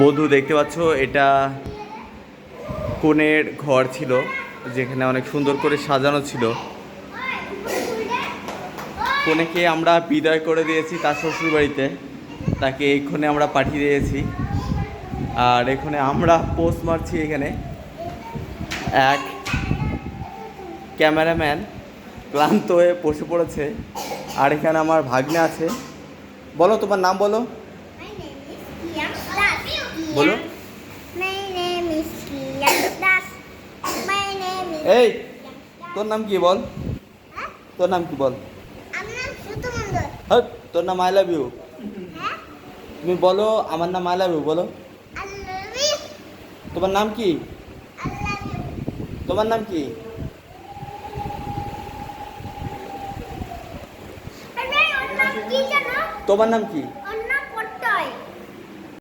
বধূ দেখতে পাচ্ছ, এটা কনের ঘর ছিল, যেখানে অনেক সুন্দর করে সাজানো ছিল। কনেকে আমরা বিদায় করে দিয়েছি তার শ্বশুর বাড়িতে তাকে এক্ষণে আমরা পাঠিয়ে দিয়েছি। আর এখানে আমরা পোস্ট মারছি এখানে। এক ক্যামেরাম্যান ক্লান্ত হয়ে বসে পড়েছে। আর এখানে আমার ভাগ্নে আছে। বলো, তোমার নাম বলো? বলো। এই তোর নাম কি বল? হ্যাঁ? তোর নাম কি বল? হ্যাঁ তোর নাম আই লাভ ইউ। হ্যাঁ? তুমি বলো আমার নাম আই লাভ ইউ বলো. তোমার নাম কি. তোমার নাম কি? তোমার নাম কি?